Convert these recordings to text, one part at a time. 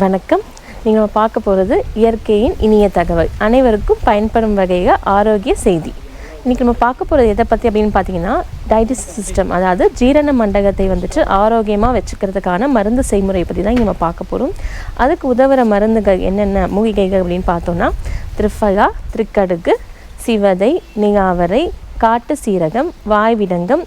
வணக்கம். நீங்கள் நம்ம பார்க்க போகிறது இயற்கையின் இனிய தகவல். அனைவருக்கும் பயன்படும் வகையில் ஆரோக்கிய செய்தி. இன்றைக்கி நம்ம பார்க்க போகிறது எதை பற்றி அப்படின்னு பார்த்தீங்கன்னா டைஜஸ்ட் சிஸ்டம் அதாவது ஜீரண மண்டகத்தை வந்துட்டு ஆரோக்கியமாக வச்சுக்கிறதுக்கான மருந்து செய்முறை பற்றி தான் இங்கே நம்ம பார்க்க போகிறோம் அதுக்கு உதவுற மருந்துகள் என்னென்ன மூலிகைகள் அப்படின்னு பார்த்தோன்னா திரிஃபலா திரிக்கடுகு சிவதை நிகாவரை காட்டு சீரகம் வாய்விடங்கம்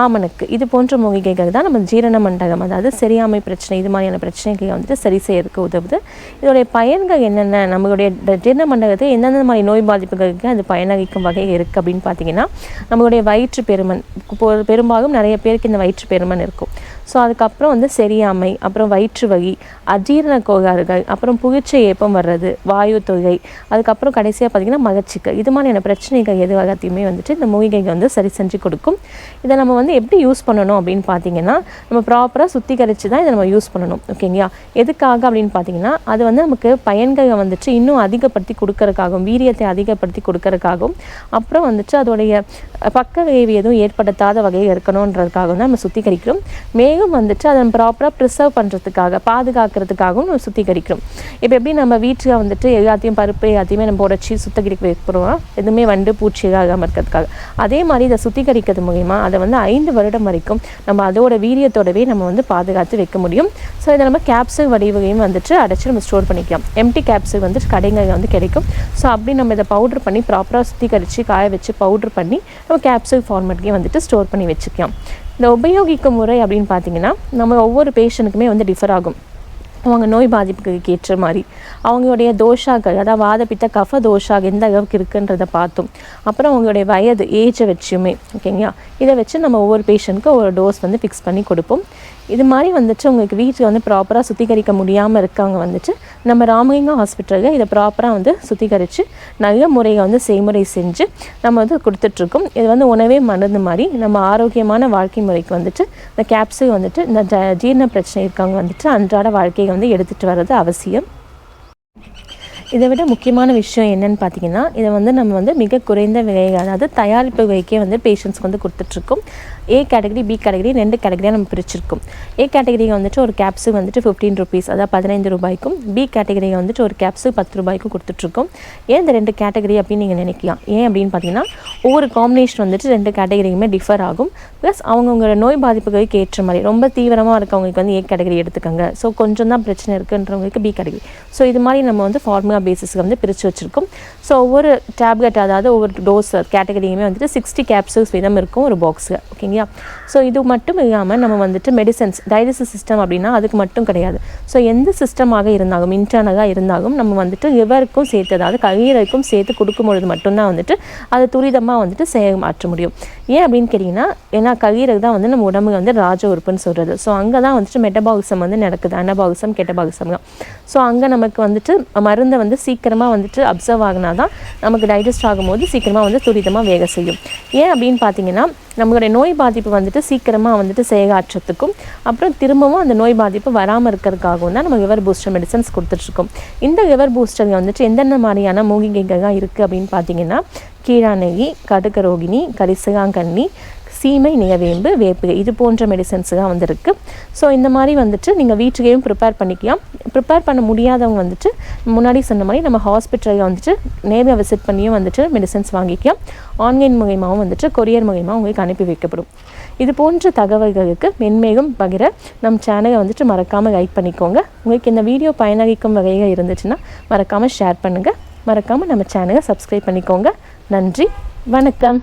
ஆமனுக்கு இது போன்ற மூலிகைகள் தான் நம்ம ஜீரண மண்டகம் அதாவது சரியாமை பிரச்சனை இது மாதிரியான பிரச்சனைகளை வந்துட்டு சரி செய்யறதுக்கு உதவுது. இதோடைய பயன்கள் என்னென்ன? நம்மளுடைய ஜீரண மண்டலத்தை எந்தெந்த மாதிரி நோய் பாதிப்புகளுக்கு அது பயனளிக்கும் வகை இருக்குது அப்படின்னு பார்த்தீங்கன்னா நம்மளுடைய வயிற்று பெருமன் பெரும்பாலும் நிறைய பேருக்கு இந்த வயிற்று பெருமன் இருக்கும். ஸோ அதுக்கப்புறம் வந்து சரியாமை அப்புறம் வயிற்று வகி அஜீரண கோளாறுகள் அப்புறம் புகிச்சை ஏப்பம் வர்றது வாயு தொகை அதுக்கப்புறம் கடைசியாக பார்த்தீங்கன்னா மகச்சிக்கை இது மாதிரியான பிரச்சனைகள் எது எல்லாத்தையுமே வந்துட்டு இந்த மூலிகைகள் வந்து சரி செஞ்சு கொடுக்கும். இதை நம்ம வந்து எப்படி யூஸ் பண்ணணும் அப்படின்னு பார்த்தீங்கன்னா நம்ம ப்ராப்பராக சுத்திகரித்து தான் இதை நம்ம யூஸ் பண்ணணும். ஓகேங்களா எதுக்காக அப்படின்னு பார்த்தீங்கன்னா அது வந்து நமக்கு பயன்களை வந்துட்டு இன்னும் அதிகப்படுத்தி கொடுக்கறதுக்காகவும் வீரியத்தை அதிகப்படுத்தி கொடுக்கறதுக்காகவும் அப்புறம் வந்துட்டு அதோடைய பக்க விளைவு எதுவும் ஏற்படுத்தாத வகையில் இருக்கணுன்றதுக்காகவும் தான் நம்ம சுத்திகரிக்கிறோம். மேலும் வந்துட்டு அதை ப்ராப்பராக ப்ரிசர்வ் பண்ணுறதுக்காக பாதுகாக்கிறதுக்காகவும் நம்ம சுத்திகரிக்கிறோம். இப்போ எப்படி நம்ம வீட்டில் வந்துட்டு எல்லாத்தையும் பருப்பு எல்லாத்தையுமே நம்ம உடச்சி சுத்திகரிக்க வைக்கிறோம் எதுவுமே வண்டு பூச்சி ஆகாமல் இருக்கிறதுக்காக. அதே மாதிரி இதை சுத்திகரிக்கிறது மூலிமா அதை வந்து ஐந்து வருடம் வரைக்கும் நம்ம அதோட வீரியத்தோடவே நம்ம வந்து பாதுகாத்து வைக்க முடியும். ஸோ இதை நம்ம கேப்சூல் வடிவையும் வந்துட்டு அடைச்சி நம்ம ஸ்டோர் பண்ணிக்கலாம். எம்டி கேப்சூல் வந்துட்டு கடைங்களில் வந்து கிடைக்கும். ஸோ அப்படி நம்ம இதை பவுடர் பண்ணி ப்ராப்பராக சுத்திகரித்து காய வச்சு பவுடர் பண்ணி நம்ம கேப்சூல் ஃபார்மேட்லேயே வந்துட்டு ஸ்டோர் பண்ணி வச்சுக்கலாம். இந்த உபயோகிக்கும் முறை அப்படின்னு பார்த்தீங்கன்னா நம்ம ஒவ்வொரு பேஷண்ட்டுக்குமே வந்து டிஃபர் ஆகும். அவங்க நோய் பாதிப்புக்கு ஏற்ற மாதிரி அவங்களுடைய தோஷாக்கள் அதாவது வாதப்பித்த கஃப தோஷாக எந்த அளவுக்கு இருக்குன்றதை பார்த்தோம். அப்புறம் அவங்களுடைய வயது ஏஜை வச்சுமே ஓகேங்களா இதை வச்சு நம்ம ஒவ்வொரு பேஷண்ட்க்கு ஒரு டோஸ் வந்து ஃபிக்ஸ் பண்ணி கொடுப்போம். இது மாதிரி வந்துட்டு உங்களுக்கு வீட்டில் வந்து ப்ராப்பராக சுத்திகரிக்க முடியாமல் இருக்கவங்க வந்துட்டு நம்ம ராமலிங்கம் ஹாஸ்பிட்டலில் இதை ப்ராப்பராக வந்து சுத்திகரித்து நல்ல முறையை வந்து செய்முறை செஞ்சு நம்ம வந்து கொடுத்துட்ருக்கோம். இது வந்து உணவே மருந்து மாதிரி நம்ம ஆரோக்கியமான வாழ்க்கை முறைக்கு வந்துட்டு இந்த கேப்சூல் வந்துட்டு இந்த ஜ- ஜீரண பிரச்சனை இருக்கவங்க வந்துட்டு அன்றாட வாழ்க்கையை வந்து எடுத்துகிட்டு வர்றது அவசியம். இதை விட முக்கியமான விஷயம் என்னன்னு பார்த்தீங்கன்னா இதை வந்து நம்ம வந்து மிக குறைந்த விலை அதாவது தயாரிப்பு விலைக்கே வந்து பேஷண்ட்ஸ்க்கு வந்து கொடுத்துட்ருக்கோம். ஏ கேட்டகரி பி கேட்டகரி ரெண்டு கேட்டகரியாக நம்ம பிரிச்சிருக்கோம். ஏ கேட்டகரிக்கு வந்துட்டு ஒரு கேப்ஸு வந்துட்டு ஃபிஃப்டீன் ருபீஸ் அதாவது பதினைந்து ரூபாய்க்கும் பி கேட்டகரியை வந்துட்டு ஒரு கேப்ஸு பத்து ரூபாய்க்கும் கொடுத்துட்ருக்கோம். ஏன் இந்த ரெண்டு கேட்டகரி அப்படின்னு நீங்கள் நினைக்கலாம்? ஏன் அப்படின்னு பார்த்தீங்கன்னா ஒவ்வொரு காம்பினேஷன் வந்துட்டு ரெண்டு கேட்டகரியுமே டிஃபர் ஆகும். ப்ளஸ் அவங்கவுங்களோட நோய் பாதிப்புகளுக்கு ஏற்ற மாதிரி ரொம்ப தீவிரமாக இருக்கவங்களுக்கு வந்து ஏ கேட்டகரி எடுத்துக்கோங்க. ஸோ கொஞ்சம் தான் பிரச்சனை இருக்குன்றவங்களுக்கு பி கேட்டகரி ஸோ இது மாதிரி நம்ம வந்து ஃபார்முலா பேசிஸ்க்கு வந்து பிரித்து வச்சுருக்கோம். ஸோ ஒவ்வொரு டேப்லெட் அதாவது ஒவ்வொரு டோஸ் கேட்டகரியுமே வந்துட்டு சிக்ஸ்டி கேப்சூல்ஸ் விதம் இருக்கும் ஒரு பாக்ஸில் ஓகேங்களா ஸோ இது மட்டும் இல்லாமல் நம்ம வந்துட்டு மெடிசன்ஸ் டைஜஸ்டிவ் சிஸ்டம் அப்படின்னா அதுக்கு மட்டும் கிடையாது. ஸோ எந்த சிஸ்டமாக இருந்தாலும் இன்டர்னலாக இருந்தாலும் நம்ம வந்துட்டு லிவருக்கும் சேர்த்து அதாவது கல்லீரலுக்கும் சேர்த்து கொடுக்கும் பொழுது மட்டும்தான் வந்துட்டு அது துரிதமாக வந்துட்டு செயல் மாற்ற முடியும். ஏன் அப்படின்னு கேட்டிங்கன்னா ஏன்னா கல்லீரல் தான் வந்து நம்ம உடம்பு வந்து ராஜ உறுப்புன்னு சொல்கிறது ஸோ அங்கே தான் வந்துட்டு மெட்டபாலிசம் வந்து நடக்குது. அனபாலிசம் கெட்டபாலிசம்லாம் ஸோ அங்கே நமக்கு வந்துட்டு மருந்தை வந்து சீக்கிரமாக வந்துட்டு அப்சர்வ் ஆகினா தான் நமக்கு டைஜஸ்ட் ஆகும்போது சீக்கிரமாக வந்து துரிதமாக வேக செய்யும். ஏன் அப்படின்னு பார்த்தீங்கன்னா நம்மளுடைய நோய் பாதிப்பு வந்துட்டு சீக்கிரமாக வந்துட்டு செயலாற்றத்துக்கும் அப்புறம் திரும்பவும் அந்த நோய் பாதிப்பு வராமல் இருக்கிறதுக்காகவும் தான் நம்ம லிவர் பூஸ்டர் மெடிசன்ஸ் கொடுத்துட்ருக்கோம். இந்த லிவர் பூஸ்டர் வந்துட்டு எந்தெந்த மாதிரியான மூலிகைகள்லாம் இருக்குது அப்படின்னு பார்த்தீங்கன்னா கீழாநெகி கடுக்க ரோகிணி கரிசகாங்கண்ணி சீமை நிகவேம்பு வேப்பிகை இது போன்ற மெடிசன்ஸ் தான் வந்திருக்கு. ஸோ இந்த மாதிரி வந்துட்டு நீங்கள் வீட்டுக்கையும் ப்ரிப்பேர் பண்ணிக்கலாம். ப்ரிப்பேர் பண்ண முடியாதவங்க வந்துட்டு முன்னாடி சொன்ன மாதிரி நம்ம ஹாஸ்பிட்டலில் வந்துட்டு நேரில் விசிட் பண்ணியும் வந்துட்டு மெடிசன்ஸ் வாங்கிக்கலாம். ஆன்லைன் மூலியமாகவும் வந்துட்டு கொரியர் மூலியமாக உங்களுக்கு அனுப்பி வைக்கப்படும். இது போன்ற தகவல்களுக்கு மென்மேகம் பகிர நம் சேனலை வந்துட்டு மறக்காமல் லைக் பண்ணிக்கோங்க. உங்களுக்கு இந்த வீடியோ பயனளிக்கும் வகையில் இருந்துச்சுன்னா மறக்காமல் ஷேர் பண்ணுங்கள் மறக்காமல் நம்ம சேனலை சப்ஸ்கிரைப் பண்ணிக்கோங்க. நன்றி வணக்கம்.